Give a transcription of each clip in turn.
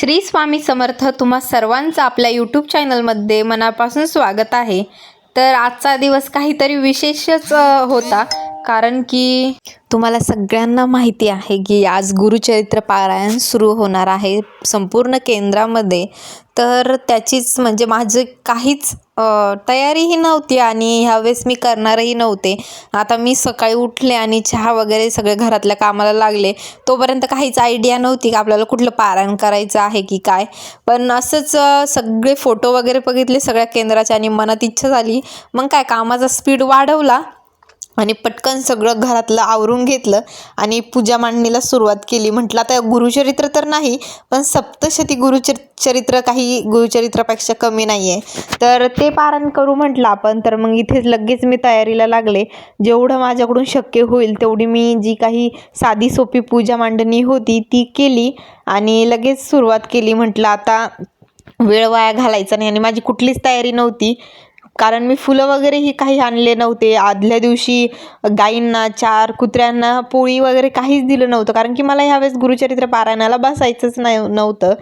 श्री स्वामी समर्थ तुम्हा सर्वांचं आपल्या यूट्यूब चॅनलमध्ये मनापासून स्वागत आहे. तर आजचा दिवस काहीतरी विशेषच होता. कारण की तुम्हाला सगळ्यांना माहिती आहे की आज गुरुचरित्र पारायण सुरू होणार आहे संपूर्ण केंद्रामध्ये. तर त्याचीच म्हणजे माझं काहीच तयारीही नव्हती आणि ह्यावेळेस मी करणारही नव्हते. आता मी सकाळी उठले आणि चहा वगैरे सगळे घरातल्या कामाला लागले. तोपर्यंत काहीच आयडिया नव्हती की आपल्याला कुठलं पारायण करायचं आहे की काय. पण असंच सगळे फोटो वगैरे बघितले सगळ्या केंद्राचे आणि मनात इच्छा झाली. मग काय कामाचा स्पीड वाढवला. आणि पटकन सगळं घरातलं आवरून घेतलं आणि पूजा मांडणीला सुरुवात केली. म्हटलं आता गुरुचरित्र तर नाही पण सप्तशती गुरुचर चरित्र काही गुरुचरित्रापेक्षा कमी नाही आहे तर ते पारण करू म्हटलं आपण तर मग इथेच लगेच मी तयारीला लागले. जेवढं माझ्याकडून शक्य होईल तेवढी मी जी काही साधी सोपी पूजा मांडणी होती ती केली आणि लगेच सुरुवात केली. म्हटलं आता वेळ वाया घालायचा नाही आणि माझी कुठलीच तयारी नव्हती. कारण मी फुलं वगैरेही काही आणले नव्हते. आदल्या दिवशी गाईंना चार कुत्र्यांना पोळी वगैरे काहीच दिलं नव्हतं. कारण की मला ह्यावेळेस गुरुचरित्र पारायणाला बसायचंच नाही नव्हतं.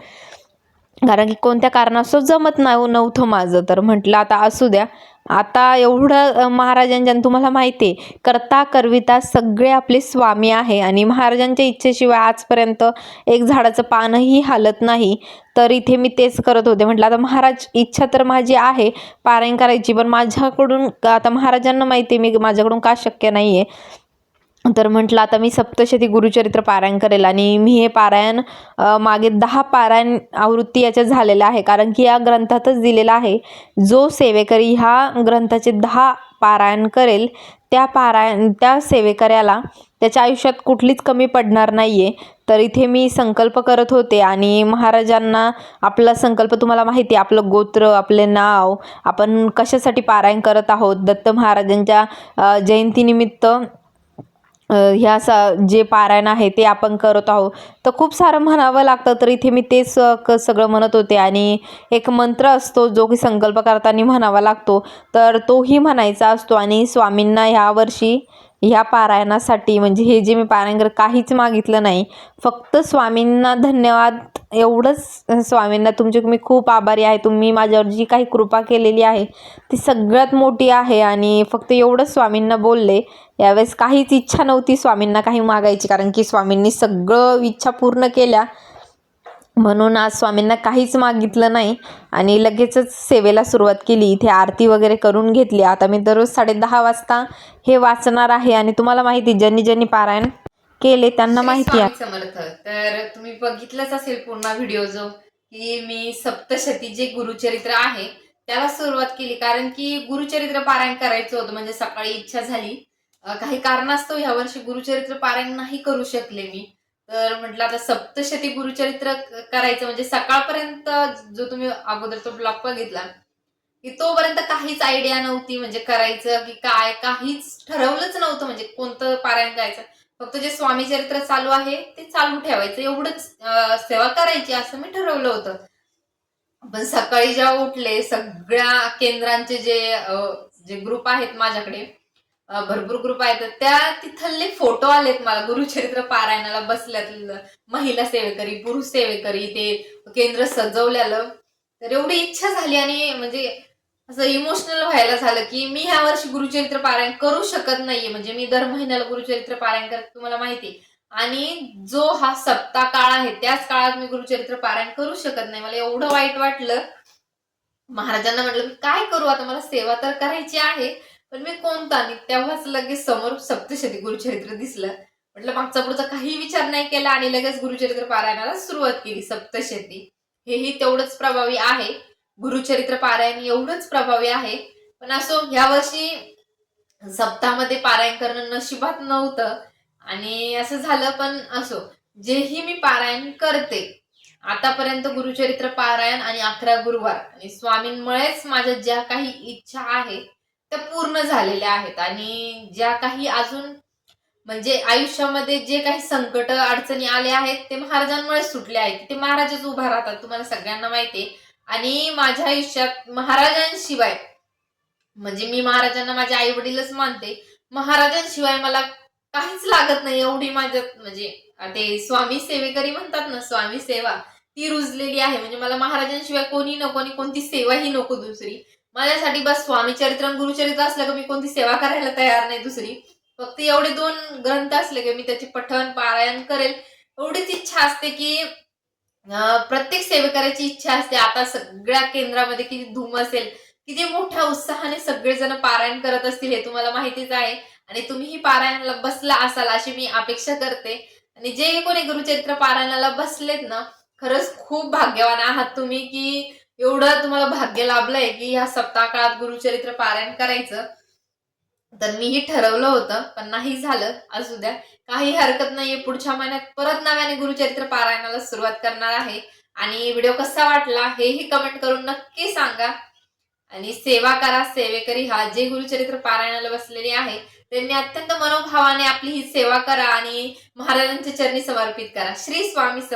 कारण की कोणत्या कारणास्तव जमत नाही हो नव्हतं माझं. तर म्हटलं आता असू द्या. आता एवढं महाराजांच्या आणि तुम्हाला माहिती आहे करता करविता सगळे आपले स्वामी आहे. आणि महाराजांच्या इच्छेशिवाय आजपर्यंत एक झाडाचं पानही हालत नाही. तर इथे मी तेच करत होते. म्हटलं आता महाराज इच्छा तर माझी आहे पारायण करायची. पण माझ्याकडून आता महाराजांना माहिती आहे मी माझ्याकडून का शक्य नाही आहे तर म्हटलं आता मी सप्तशती गुरुचरित्र पारायण करेल आणि मी हे पारायण मागे दहा पारायण आवृत्ती याच्यात झालेल्या आहे. कारण की या ग्रंथातच दिलेला आहे जो सेवेकरी ह्या ग्रंथाचे दहा पारायण करेल त्या पारायण त्या सेवेकऱ्याला त्याच्या आयुष्यात कुठलीच कमी पडणार नाही आहे तर इथे मी संकल्प करत होते आणि महाराजांना आपला संकल्प तुम्हाला माहिती आहे आपलं गोत्र आपले नाव आपण कशासाठी पारायण करत आहोत? दत्त महाराजांच्या जयंतीनिमित्त ह्या स जे पारायण आहे ते आपण करत आहोत. तर खूप सारं म्हणावं लागतं तर इथे मी तेच क सगळं म्हणत होते. आणि एक मंत्र असतो जो की संकल्प करताना म्हणावा लागतो. तर तोही म्हणायचा असतो. आणि स्वामींना ह्यावर्षी ह्या पारायणासाठी म्हणजे हे जे मी पारायण काहीच मागितलं नाही फक्त स्वामींना धन्यवाद. एवढंच स्वामींना तुमचे मी खूप आभारी आहे. तुम्ही माझ्यावर जी काही कृपा केलेली आहे ती सगळ्यात मोठी आहे आणि फक्त एवढंच स्वामींना बोलले. यावेळेस काहीच इच्छा नव्हती स्वामींना काही मागायची कारण की स्वामींनी सगळं इच्छा पूर्ण केल्या. म्हणून आज स्वामींना काहीच मागितलं नाही आणि लगेचच सेवेला सुरुवात केली. इथे आरती वगैरे करून घेतली. आता मी दररोज साडे दहा वाजता हे वाचणार आहे आणि तुम्हाला माहिती ज्यांनी ज्यांनी पारायण केले त्यांना माहिती आहे. समर्थ. तर तुम्ही बघितलंच असेल पूर्ण व्हिडिओ जो की मी सप्तशती जे गुरुचरित्र आहे त्याला सुरुवात केली. कारण की गुरुचरित्र पारायण करायचं होतं म्हणजे सकाळी इच्छा झाली. काही कारणास्तव ह्या वर्षी गुरुचरित्र पारायण नाही करू शकले मी. तर म्हटलं आता सप्तशती गुरुचरित्र करायचं म्हणजे सकाळपर्यंत जो तुम्ही अगोदर तो ब्लॉग बघितला की तोपर्यंत काहीच आयडिया नव्हती म्हणजे करायचं की काय काहीच ठरवलंच नव्हतं म्हणजे कोणतं पारायण करायचं. फक्त जे स्वामी चरित्र चालू आहे ते चालू ठेवायचं. एवढंच सेवा करायची असं मी ठरवलं होतं. पण सकाळी जेव्हा उठले सगळ्या केंद्रांचे जे जे ग्रुप आहेत माझ्याकडे भरपूर ग्रुप आहेत. त्या तिथले फोटो आलेत मला. गुरुचरित्र पारायणाला बसल्यात महिला सेवेकरी पुरुष सेवेकरी ते केंद्र सजवल्यालं तर एवढी इच्छा झाली आणि म्हणजे असं इमोशनल व्हायला झालं की मी ह्या वर्षी गुरुचरित्र पारायण करू शकत नाहीये. म्हणजे मी दर महिन्याला गुरुचरित्र पारायण करत तुम्हाला माहिती. आणि जो हा सप्ताह काळ आहे त्याच काळात मी गुरुचरित्र पारायण करू शकत नाही. मला एवढं वाईट वाटलं. महाराजांना म्हटलं मी काय करू? आता मला सेवा तर करायची आहे. पण मी कोणता? आणि तेव्हाच लगेच समोर सप्तशती गुरुचरित्र दिसलं. म्हटलं मागचा पुढचा काही विचार नाही केला आणि लगेच गुरुचरित्र पारायणाला सुरुवात केली सप्तशती. हेही तेवढंच प्रभावी आहे. गुरुचरित्र पारायण एवढंच प्रभावी आहे. पण असो ह्या वर्षी सप्ताहामध्ये पारायण करणं नशिबात नव्हतं. आणि असं झालं पण असो जेही मी पारायण करते आतापर्यंत गुरुचरित्र पारायण आणि अकरा गुरुवार. आणि स्वामींमुळेच माझ्या ज्या काही इच्छा आहेत त्या पूर्ण झालेल्या आहेत. आणि ज्या काही अजून म्हणजे आयुष्यामध्ये जे काही संकट अडचणी आले आहेत ते महाराजांमुळे सुटले आहेत. ते महाराजच उभा राहतात तुम्हाला सगळ्यांना माहिती आहे आणि माझ्या आयुष्यात महाराजांशिवाय म्हणजे मी महाराजांना माझे आई वडीलच मानते महाराजांशिवाय मला काहीच लागत नाही. एवढी माझ्यात म्हणजे ते स्वामी सेवेकरी म्हणतात ना स्वामी सेवा ती रुजलेली आहे. म्हणजे मला महाराजांशिवाय कोणी नको आणि कोणती सेवाही नको दुसरी. माझ्यासाठी बस स्वामी चरित्र गुरुचरित्र असलं की मी कोणती सेवा करायला तयार नाही दुसरी. फक्त एवढे दोन ग्रंथ असले की मी त्याचे पठण पारायण करेल. एवढीच इच्छा असते की प्रत्येक सेवेकऱ्याची इच्छा असते. आता सगळ्या केंद्रामध्ये किती धूम असेल किती मोठ्या उत्साहाने सगळेजण पारायण करत असतील हे तुम्हाला माहितीच आहे. आणि तुम्हीही पारायणाला बसला असाल अशी मी अपेक्षा करते. आणि जे कोणी गुरुचरित्र पारायणाला बसलेत ना खरंच खूप भाग्यवान आहात तुम्ही की एवढं तुम्हाला भाग्य लाभलंय की ह्या सप्ताह काळात गुरुचरित्र पारायण करायचं. तर मीही ठरवलं होतं पण नाही झालं. असू द्या काही हरकत नाहीये. पुढच्या महिन्यात परत नव्याने गुरुचरित्र पारायणाला सुरुवात करणार आहे. आणि व्हिडिओ कसा वाटला हेही कमेंट करून नक्की सांगा. आणि सेवा करा सेवेकरी हा. जे गुरुचरित्र पारायणाला बसलेले आहे त्यांनी अत्यंत मनोभावाने आपली ही सेवा करा आणि महाराजांच्या चरणी समर्पित करा. श्री स्वामी समर्थ